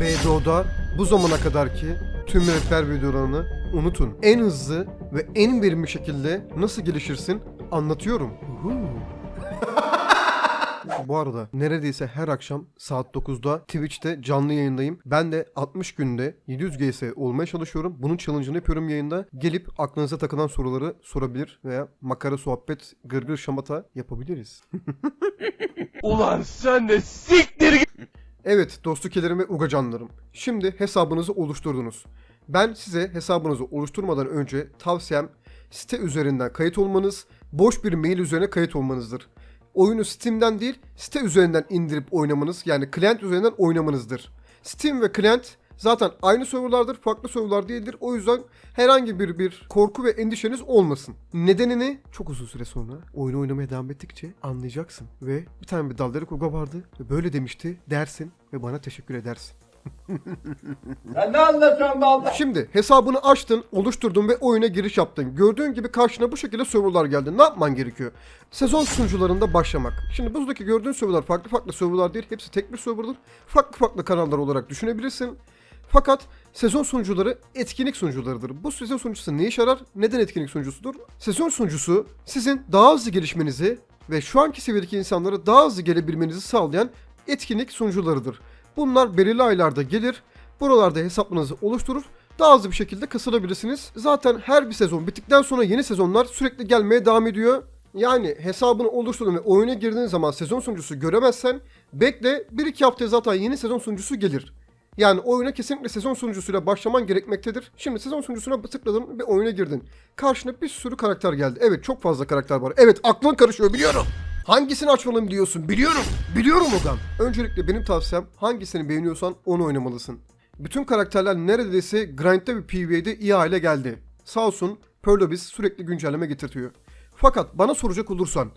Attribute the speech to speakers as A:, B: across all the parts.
A: BDO'da bu zamana kadarki tüm rehber videolarını unutun. En hızlı ve en verimli şekilde nasıl gelişirsin anlatıyorum. Bu arada neredeyse her akşam saat 9'da Twitch'te canlı yayındayım. Ben de 60 günde 700 GS olmaya çalışıyorum. Bunun challenge'ını yapıyorum yayında. Gelip aklınıza takılan soruları sorabilir veya makara sohbet, gırgır şamata yapabiliriz.
B: Ulan sen de siktir git.
A: Evet dostlukelerim ve ugacanlarım. Şimdi hesabınızı oluşturdunuz. Ben size hesabınızı oluşturmadan önce tavsiyem site üzerinden kayıt olmanız, boş bir mail üzerine kayıt olmanızdır. Oyunu Steam'den değil, site üzerinden indirip oynamanız yani client üzerinden oynamanızdır. Steam ve client zaten aynı serverlardır, farklı serverlar değildir. O yüzden herhangi bir bir korku ve endişeniz olmasın. Nedenini çok uzun süre sonra oyunu oynamaya devam ettikçe anlayacaksın. Ve bir tane bir Dalları Kuga vardı ve böyle demişti dersin ve bana teşekkür edersin.
C: Ya ne anlatıyorsun be?
A: Şimdi hesabını açtın, oluşturdun ve oyuna giriş yaptın. Gördüğün gibi karşına bu şekilde serverlar geldi. Ne yapman gerekiyor? Sezon sunucularında başlamak. Şimdi buradaki gördüğün serverlar farklı farklı serverlar değil. Hepsi tek bir serverdır. Farklı farklı kanallar olarak düşünebilirsin. Fakat sezon sunucuları etkinlik sunucularıdır. Bu sezon sunucusu ne işe yarar? Neden etkinlik sunucusudur? Sezon sunucusu sizin daha hızlı gelişmenizi ve şu anki seviyedeki insanlara daha hızlı gelebilmenizi sağlayan etkinlik sunucularıdır. Bunlar belirli aylarda gelir. Buralarda hesaplarınızı oluşturur. Daha hızlı bir şekilde kasılabilirsiniz. Zaten her bir sezon bittikten sonra yeni sezonlar sürekli gelmeye devam ediyor. Yani hesabını oluşturdun ve oyuna girdiğin zaman sezon sunucusu göremezsen bekle 1-2 haftaya zaten yeni sezon sunucusu gelir. Yani oyuna kesinlikle sezon sunucusuyla başlaman gerekmektedir. Şimdi sezon sunucusuna tıkladın ve oyuna girdin. Karşına bir sürü karakter geldi. Evet çok fazla karakter var. Evet aklın karışıyor biliyorum. Hangisini açmalıyım diyorsun biliyorum. Biliyorum Ogan. Öncelikle benim tavsiyem hangisini beğeniyorsan onu oynamalısın. Bütün karakterler neredeyse grind'de ve PvE'de iyi hale geldi. Sağ olsun Perlobis sürekli güncelleme getirtiyor. Fakat bana soracak olursan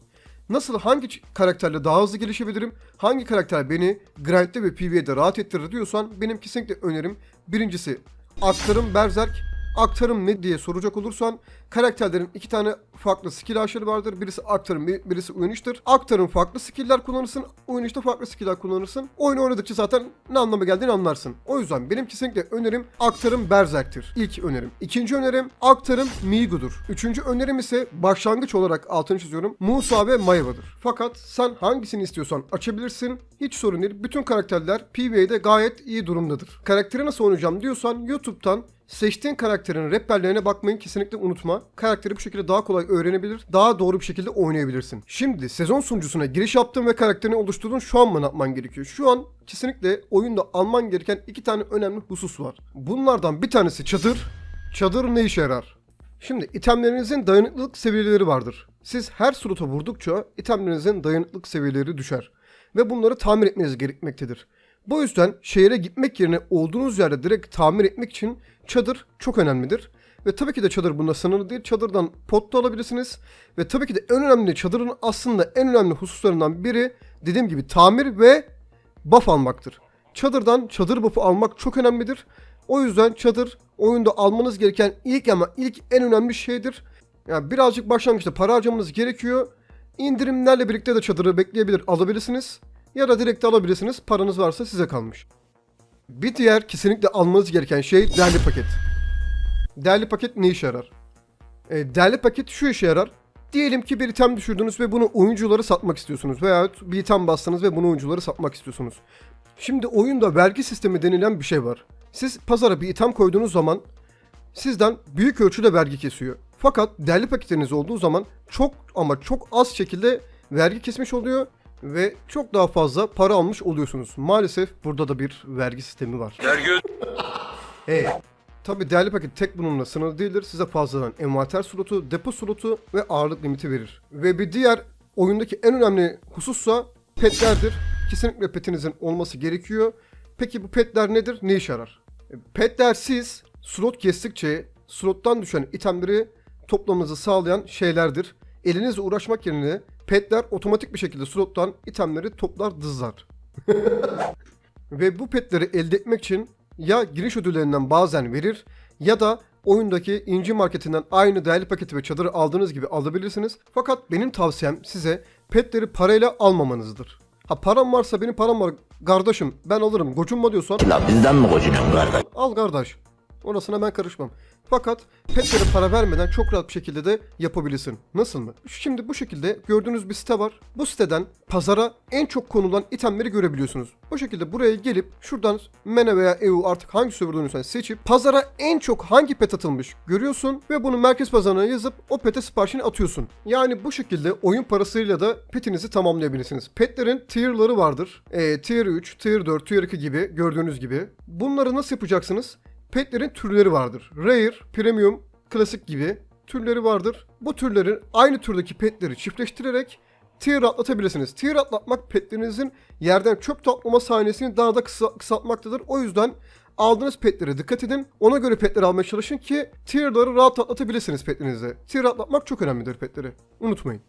A: nasıl hangi karakterle daha hızlı gelişebilirim? Hangi karakter beni grind'de ve PvE'de rahat ettirir diyorsan benim kesinlikle önerim birincisi Aktarım Berserk Aktarım ne diye soracak olursan karakterlerin iki tane farklı skill ağaçları vardır. Birisi aktarım, bir- birisi uyanıştır. Aktarım farklı skill'ler kullanırsın, uyanışta farklı skill'ler kullanırsın. Oyunu oynadıkça zaten ne anlama geldiğini anlarsın. O yüzden benim kesinlikle önerim aktarım Berserk'tir. İlk önerim. İkinci önerim aktarım Migu'dur. Üçüncü önerim ise başlangıç olarak altını çiziyorum. Musa ve Mayva'dır. Fakat sen hangisini istiyorsan açabilirsin. Hiç sorun değil. Bütün karakterler PvE'de gayet iyi durumdadır. Karakteri nasıl oynayacağım diyorsan YouTube'dan Seçtiğin karakterin rehberlerine bakmayı kesinlikle unutma. Karakteri bu şekilde daha kolay öğrenebilir, daha doğru bir şekilde oynayabilirsin. Şimdi sezon sunucusuna giriş yaptın ve karakterini oluşturdun. Şu an mı ne yapman gerekiyor? Şu an kesinlikle oyunda alman gereken iki tane önemli husus var. Bunlardan bir tanesi çadır. Çadır ne işe yarar? Şimdi itemlerinizin dayanıklılık seviyeleri vardır. Siz her slota vurdukça itemlerinizin dayanıklılık seviyeleri düşer. Ve bunları tamir etmeniz gerekmektedir. Bu yüzden şehire gitmek yerine olduğunuz yerde direkt tamir etmek için çadır çok önemlidir. Ve tabii ki de çadır bunda sınırlı değil. Çadırdan pot da alabilirsiniz. Ve tabii ki de en önemli çadırın aslında en önemli hususlarından biri dediğim gibi tamir ve buff almaktır. Çadırdan çadır buff'u almak çok önemlidir. O yüzden çadır oyunda almanız gereken ilk ama ilk en önemli şeydir. Yani birazcık başlangıçta para harcamanız gerekiyor. İndirimlerle birlikte de çadırı bekleyebilir alabilirsiniz. Ya da direkt alabilirsiniz. Paranız varsa size kalmış. Bir diğer kesinlikle almanız gereken şey değerli paket. Değerli paket ne işe yarar? E, değerli paket şu işe yarar. Diyelim ki bir item düşürdünüz ve bunu oyuncuları satmak istiyorsunuz. Veya bir item bastınız ve bunu oyuncuları satmak istiyorsunuz. Şimdi oyunda vergi sistemi denilen bir şey var. Siz pazara bir item koyduğunuz zaman sizden büyük ölçüde vergi kesiyor. Fakat değerli paketiniz olduğu zaman çok ama çok az şekilde vergi kesmiş oluyor ve çok daha fazla para almış oluyorsunuz. Maalesef burada da bir vergi sistemi var. Evet. Tabi değerli paket tek bununla sınırlı değildir. Size fazladan envanter slotu, depo slotu ve ağırlık limiti verir. Ve bir diğer oyundaki en önemli husussa petlerdir. Kesinlikle petinizin olması gerekiyor. Peki bu petler nedir? Ne işe yarar? E, Petler siz slot kestikçe slottan düşen itemleri toplamanızı sağlayan şeylerdir. Elinizle uğraşmak yerine petler otomatik bir şekilde slottan itemleri toplar dızlar. Ve bu petleri elde etmek için ya giriş ödüllerinden bazen verir ya da oyundaki inci marketinden aynı değerli paketi ve çadırı aldığınız gibi alabilirsiniz. Fakat benim tavsiyem size petleri parayla almamanızdır. Ha param varsa benim param var. Kardeşim ben alırım. Gocunma diyorsan
D: La bizden mi gocunuyorsun kardeş?
A: al kardeş. Orasına ben karışmam. Fakat petlere para vermeden çok rahat bir şekilde de yapabilirsin. Nasıl mı? Şimdi bu şekilde gördüğünüz bir site var. Bu siteden pazara en çok konulan itemleri görebiliyorsunuz. Bu şekilde buraya gelip şuradan Mene veya EU artık hangi serverden dönüyorsan seçip pazara en çok hangi pet atılmış görüyorsun ve bunu merkez pazarına yazıp o pete siparişini atıyorsun. Yani bu şekilde oyun parasıyla da petinizi tamamlayabilirsiniz. Petlerin tier'ları vardır. E, tier 3, tier 4, tier 2 gibi gördüğünüz gibi. Bunları nasıl yapacaksınız? Petlerin türleri vardır. Rare, Premium, Klasik gibi türleri vardır. Bu türlerin aynı türdeki petleri çiftleştirerek tier atlatabilirsiniz. Tier atlatmak petlerinizin yerden çöp toplama sahnesini daha da kısa, kısaltmaktadır. O yüzden aldığınız petlere dikkat edin. Ona göre petleri almaya çalışın ki tier'ları rahat atlatabilirsiniz petlerinize. Tier atlatmak çok önemlidir petleri. Unutmayın.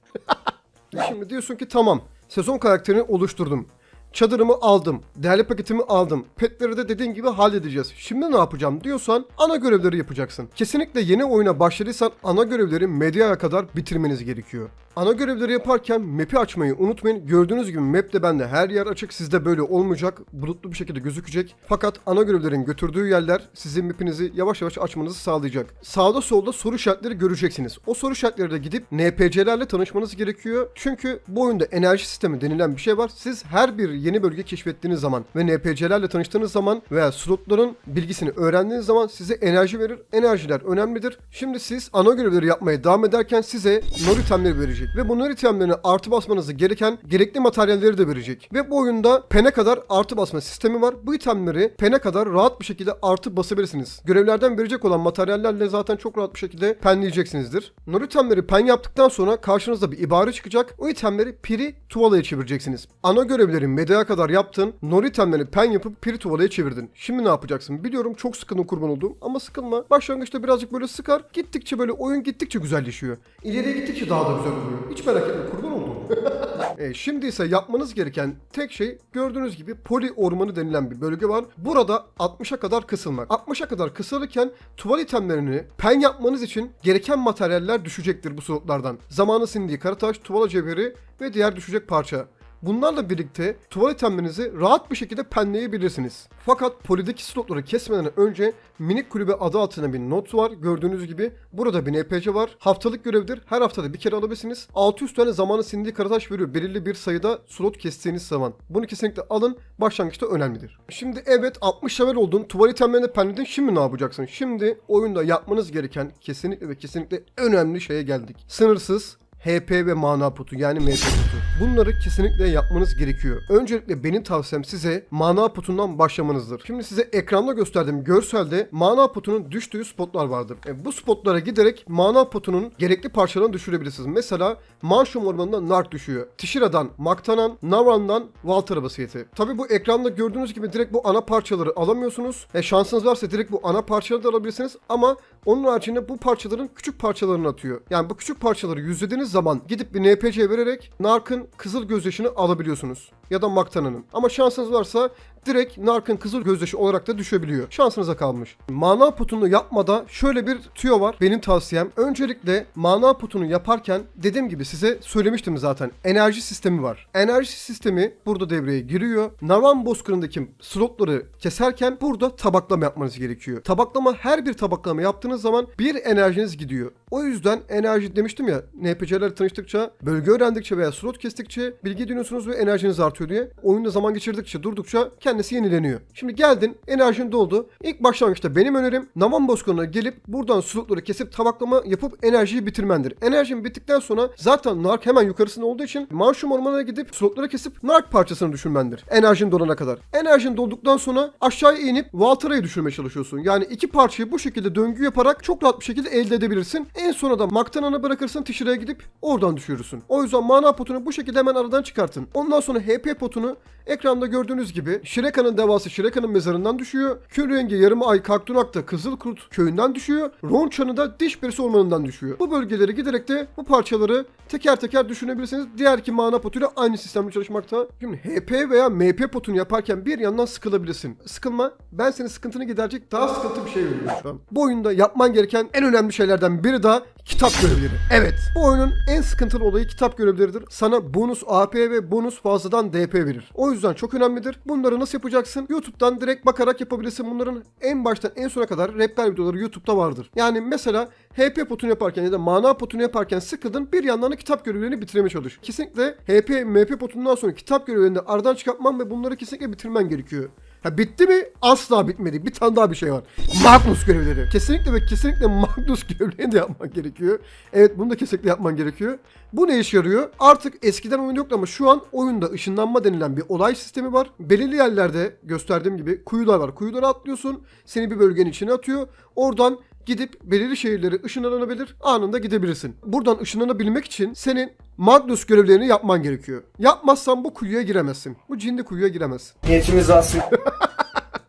A: Şimdi diyorsun ki tamam sezon karakterini oluşturdum. Çadırımı aldım. Değerli paketimi aldım. Petleri de dediğin gibi halledeceğiz. Şimdi ne yapacağım diyorsan ana görevleri yapacaksın. Kesinlikle yeni oyuna başladıysan ana görevleri medyaya kadar bitirmeniz gerekiyor. Ana görevleri yaparken map'i açmayı unutmayın. Gördüğünüz gibi map'te bende her yer açık. Sizde böyle olmayacak. Bulutlu bir şekilde gözükecek. Fakat ana görevlerin götürdüğü yerler sizin map'inizi yavaş yavaş açmanızı sağlayacak. Sağda solda soru işaretleri göreceksiniz. O soru işaretleri de gidip NPC'lerle tanışmanız gerekiyor. Çünkü bu oyunda enerji sistemi denilen bir şey var. Siz her bir yeni bölge keşfettiğiniz zaman ve NPC'lerle tanıştığınız zaman veya slotların bilgisini öğrendiğiniz zaman size enerji verir. Enerjiler önemlidir. Şimdi siz ana görevleri yapmaya devam ederken size nor itemleri verecek ve bu nor itemlerine artı basmanızı gereken gerekli materyalleri de verecek. Ve bu oyunda pene kadar artı basma sistemi var. Bu itemleri pene kadar rahat bir şekilde artı basabilirsiniz. Görevlerden verecek olan materyallerle zaten çok rahat bir şekilde penleyeceksinizdir. Nor itemleri pen yaptıktan sonra karşınızda bir ibare çıkacak. O itemleri piri tuvalaya çevireceksiniz. Ana görevlerin medyaya kadar yaptın. Nor itemleri pen yapıp piri tuvalaya çevirdin. Şimdi ne yapacaksın? Biliyorum çok sıkıldım kurban oldum ama sıkılma. Başlangıçta birazcık böyle sıkar. Gittikçe böyle oyun gittikçe güzelleşiyor. İleriye gittikçe daha da güzel oluyor. Hiç merak etme kurban oldum. E, şimdi ise yapmanız gereken tek şey gördüğünüz gibi poli ormanı denilen bir bölge var. Burada 60'a kadar kısılmak. 60'a kadar kısılırken tuval itemlerini pen yapmanız için gereken materyaller düşecektir bu slotlardan. Zamanı sindiği karataş, tuvala cevheri ve diğer düşecek parça. Bunlarla birlikte tuval itemlerinizi rahat bir şekilde penleyebilirsiniz. Fakat polideki slotları kesmeden önce minik kulübe adı altında bir not var. Gördüğünüz gibi burada bir NPC var. Haftalık görevdir. Her haftada bir kere alabilirsiniz. 600 tane zamanı sindiği karataş veriyor. Belirli bir sayıda slot kestiğiniz zaman. Bunu kesinlikle alın. Başlangıçta önemlidir. Şimdi evet 60 level oldun. Tuval itemlerini penledin. Şimdi ne yapacaksın? Şimdi oyunda yapmanız gereken kesinlikle ve kesinlikle önemli şeye geldik. Sınırsız HP ve mana potu yani MP potu. Bunları kesinlikle yapmanız gerekiyor. Öncelikle benim tavsiyem size mana potundan başlamanızdır. Şimdi size ekranda gösterdiğim görselde mana potunun düştüğü spotlar vardır. E, bu spotlara giderek mana potunun gerekli parçalarını düşürebilirsiniz. Mesela Manşum Ormanı'nda Nark düşüyor. Tishira'dan Maktanan, Navran'dan Walter basiyeti. Tabi bu ekranda gördüğünüz gibi direkt bu ana parçaları alamıyorsunuz. E, şansınız varsa direkt bu ana parçaları da alabilirsiniz ama onun haricinde bu parçaların küçük parçalarını atıyor. Yani bu küçük parçaları yüzlediğiniz zaman gidip bir NPC vererek Nark'ın kızıl gözyaşını alabiliyorsunuz. Ya da Maktana'nın. Ama şansınız varsa direkt Nark'ın kızıl gözyaşı olarak da düşebiliyor. Şansınıza kalmış. Mana putunu yapmada şöyle bir tüyo var benim tavsiyem. Öncelikle mana putunu yaparken dediğim gibi size söylemiştim zaten. Enerji sistemi var. Enerji sistemi burada devreye giriyor. Navan bozkırındaki slotları keserken burada tabaklama yapmanız gerekiyor. Tabaklama her bir tabaklama yaptığınız zaman bir enerjiniz gidiyor. O yüzden enerji demiştim ya NPC'ler tanıştıkça, bölge öğrendikçe veya slot kestikçe bilgi ediniyorsunuz ve enerjiniz artıyor diye. Oyunda zaman geçirdikçe durdukça kendisi yenileniyor. Şimdi geldin enerjin doldu. İlk başlangıçta benim önerim Naman Bozkırı'na gelip buradan slotları kesip tabaklama yapıp enerjiyi bitirmendir. Enerjin bittikten sonra zaten Nark hemen yukarısında olduğu için Manşum Ormanı'na gidip slotları kesip Nark parçasını düşürmendir. Enerjin dolana kadar. Enerjin dolduktan sonra aşağıya inip Waltera'yı düşürmeye çalışıyorsun. Yani iki parçayı bu şekilde döngü yaparak çok rahat bir şekilde elde edebilirsin. En sona da Maktanan'ı bırakırsın Tişire'ye gidip oradan düşürürsün. O yüzden mana potunu bu şekilde hemen aradan çıkartın. Ondan sonra HP potunu ekranda gördüğünüz gibi Şireka'nın devası Şireka'nın mezarından düşüyor. Kül rengi yarım ay Kaktunak'ta Kızılkurt köyünden düşüyor. Ronçan'ı da Diş Perisi ormanından düşüyor. Bu bölgeleri giderek de bu parçaları teker teker düşünebilirsiniz. Diğer iki mana potuyla aynı sistemde çalışmakta. Şimdi HP veya MP potunu yaparken bir yandan sıkılabilirsin. Sıkılma. Ben senin sıkıntını giderecek daha sıkıntı bir şey veriyorum şu an. Bu oyunda yapman gereken en önemli şeylerden biri daha da kitap görevleri. Evet. Bu oyunun en sıkıntılı olayı kitap görevleridir. Sana bonus AP ve bonus fazladan DP verir. O yüzden çok önemlidir. Bunları nasıl yapacaksın? YouTube'dan direkt bakarak yapabilirsin. Bunların en baştan en sona kadar rehber videoları YouTube'da vardır. Yani mesela HP potunu yaparken ya da mana potunu yaparken sıkıldın bir yandan da kitap görevlerini bitirmeye çalış. Kesinlikle HP, MP potundan sonra kitap görevlerini aradan çıkartman ve bunları kesinlikle bitirmen gerekiyor. Ha bitti mi? Asla bitmedi. Bir tane daha bir şey var. Magnus görevleri. Kesinlikle ve kesinlikle Magnus görevlerini de yapman gerekiyor. Evet bunu da kesinlikle yapman gerekiyor. Bu ne işe yarıyor? Artık eskiden oyun yoktu ama şu an oyunda ışınlanma denilen bir olay sistemi var. Belirli yerlerde gösterdiğim gibi kuyular var. Kuyulara atlıyorsun. Seni bir bölgenin içine atıyor. Oradan gidip belirli şehirlere ışınlanabilir, anında gidebilirsin. Buradan ışınlanabilmek için senin Magnus görevlerini yapman gerekiyor. Yapmazsan bu kuyuya giremezsin. Bu cindi kuyuya giremezsin.
C: Niyetimiz aslında.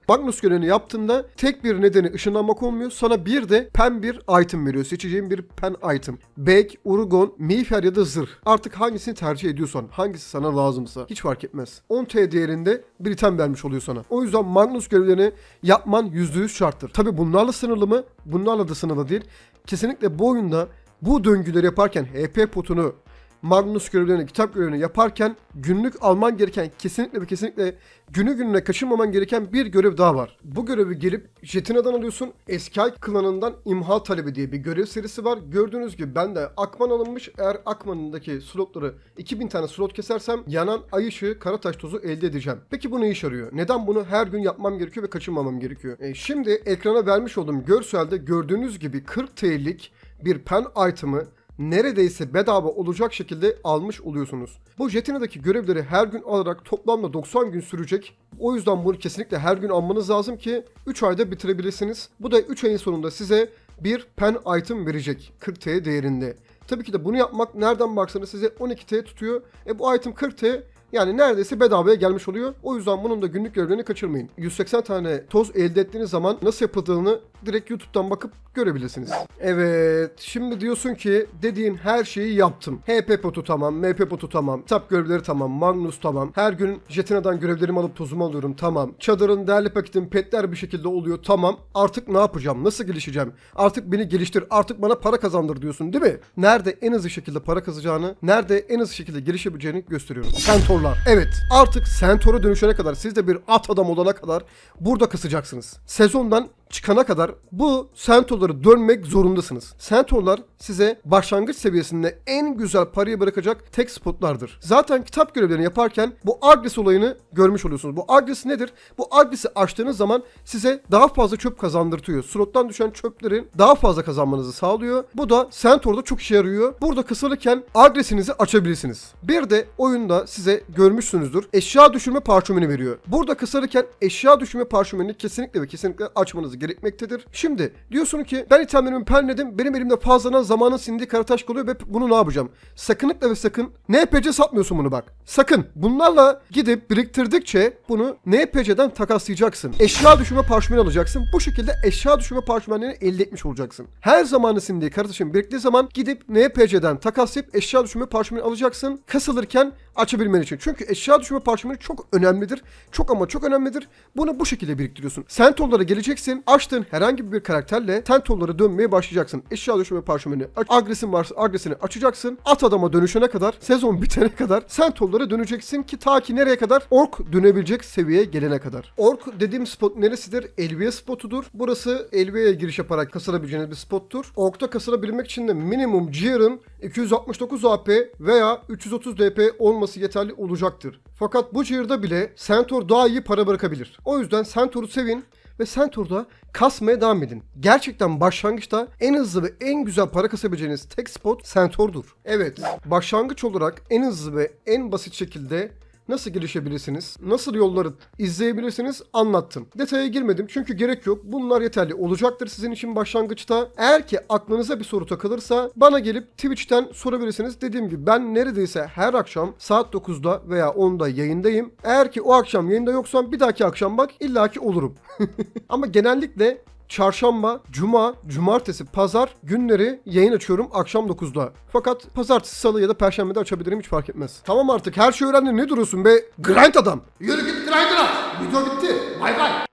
A: Magnus görevini yaptığında tek bir nedeni ışınlanmak olmuyor. Sana bir de pen bir item veriyor. Seçeceğin bir pen item. Bek, Urugon, Miğfer ya da Zırh. Artık hangisini tercih ediyorsan, hangisi sana lazımsa hiç fark etmez. 10T değerinde bir item vermiş oluyor sana. O yüzden Magnus görevlerini yapman %100 şarttır. Tabi bunlarla sınırlı mı? Bunlarla da sınırlı değil. Kesinlikle bu oyunda bu döngüleri yaparken HP potunu Magnus görevlerini, kitap görevlerini yaparken günlük alman gereken kesinlikle ve kesinlikle günü gününe kaçırmaman gereken bir görev daha var. Bu görevi gelip Jetina'dan alıyorsun. Eski Ay klanından imha talebi diye bir görev serisi var. Gördüğünüz gibi ben de Akman alınmış. Eğer Akman'ındaki slotları 2000 tane slot kesersem yanan ay ışığı kara taş tozu elde edeceğim. Peki bu ne işe yarıyor? Neden bunu her gün yapmam gerekiyor ve kaçırmamam gerekiyor? E, şimdi ekrana vermiş olduğum görselde gördüğünüz gibi 40 TL'lik bir pen item'ı neredeyse bedava olacak şekilde almış oluyorsunuz. Bu Jetina'daki görevleri her gün alarak toplamda 90 gün sürecek. O yüzden bunu kesinlikle her gün almanız lazım ki 3 ayda bitirebilirsiniz. Bu da 3 ayın sonunda size bir pen item verecek 40T değerinde. Tabii ki de bunu yapmak nereden baksanız size 12T tutuyor. E bu item 40T yani neredeyse bedavaya gelmiş oluyor. O yüzden bunun da günlük görevlerini kaçırmayın. 180 tane toz elde ettiğiniz zaman nasıl yapıldığını direkt YouTube'dan bakıp görebilirsiniz. Evet, şimdi diyorsun ki dediğin her şeyi yaptım. HP potu tamam, MP potu tamam, kitap görevleri tamam, Magnus tamam. Her gün Jetina'dan görevlerimi alıp tozumu alıyorum tamam. Çadırın değerli paketim petler bir şekilde oluyor tamam. Artık ne yapacağım? Nasıl gelişeceğim? Artık beni geliştir, artık bana para kazandır diyorsun değil mi? Nerede en hızlı şekilde para kazanacağını, nerede en hızlı şekilde gelişebileceğini gösteriyorum. Centaurlar. Evet, artık Centaur'a dönüşene kadar, siz de bir at adam olana kadar burada kısacaksınız. Sezondan çıkana kadar bu Centaur'ları dönmek zorundasınız. Centaur'lar size başlangıç seviyesinde en güzel parayı bırakacak tek spotlardır. Zaten kitap görevlerini yaparken bu Agris olayını görmüş oluyorsunuz. Bu Agris nedir? Bu Agris'i açtığınız zaman size daha fazla çöp kazandırtıyor. Slottan düşen çöplerin daha fazla kazanmanızı sağlıyor. Bu da Centaur'da çok işe yarıyor. Burada kısılırken Agris'inizi açabilirsiniz. Bir de oyunda size görmüşsünüzdür. Eşya düşürme parşömeni veriyor. Burada kısılırken eşya düşürme parşömenini kesinlikle ve kesinlikle açmanız gerekmektedir. Şimdi diyorsun ki ben itemlerimi penledim. Benim elimde fazladan zamanın sindiği karataş kalıyor ve bunu ne yapacağım? Sakınlıkla ve sakın NPC satmıyorsun bunu bak. Sakın. Bunlarla gidip biriktirdikçe bunu NPC'den takaslayacaksın. Eşya düşürme parşömeni alacaksın. Bu şekilde eşya düşürme parşömenlerini elde etmiş olacaksın. Her zamanı sindiği karataşın biriktiği zaman gidip NPC'den takaslayıp eşya düşürme parşömeni alacaksın. Kasılırken açabilmen için. Çünkü eşya düşürme parşömeni çok önemlidir. Çok ama çok önemlidir. Bunu bu şekilde biriktiriyorsun. Centaur'lara geleceksin. Açtığın herhangi bir karakterle Centaur'lara dönmeye başlayacaksın. Eşya düşürme parşömeni. Agresin varsa agresini açacaksın. At adama dönüşene kadar, sezon bitene kadar Centaur'lara döneceksin ki ta ki nereye kadar? Ork dönebilecek seviyeye gelene kadar. Ork dediğim spot neresidir? Elviye spotudur. Burası Elviye'ye giriş yaparak kasılabileceğiniz bir spottur. Ork'ta kasılabilmek için de minimum Gear'ın 269 AP veya 330 DP olması yeterli olacaktır. Fakat bu Gear'da bile Centaur daha iyi para bırakabilir. O yüzden Centaur'u sevin ve Centaur'da kasmaya devam edin. Gerçekten başlangıçta en hızlı ve en güzel para kasabileceğiniz tek spot Centaur'dur. Evet, başlangıç olarak en hızlı ve en basit şekilde nasıl gelişebilirsiniz, nasıl yolları izleyebilirsiniz anlattım. Detaya girmedim çünkü gerek yok. Bunlar yeterli olacaktır sizin için başlangıçta. Eğer ki aklınıza bir soru takılırsa bana gelip Twitch'ten sorabilirsiniz. Dediğim gibi ben neredeyse her akşam saat 9'da veya 10'da yayındayım. Eğer ki o akşam yayında yoksam bir dahaki akşam bak illaki olurum. Ama genellikle Çarşamba, cuma, cumartesi, pazar günleri yayın açıyorum akşam 9'da. Fakat pazartesi, salı ya da perşembede açabilirim hiç fark etmez. Tamam artık her şeyi öğrendin ne duruyorsun be? Grind adam. Yürü git grind'ına. Video bitti. Bay bay.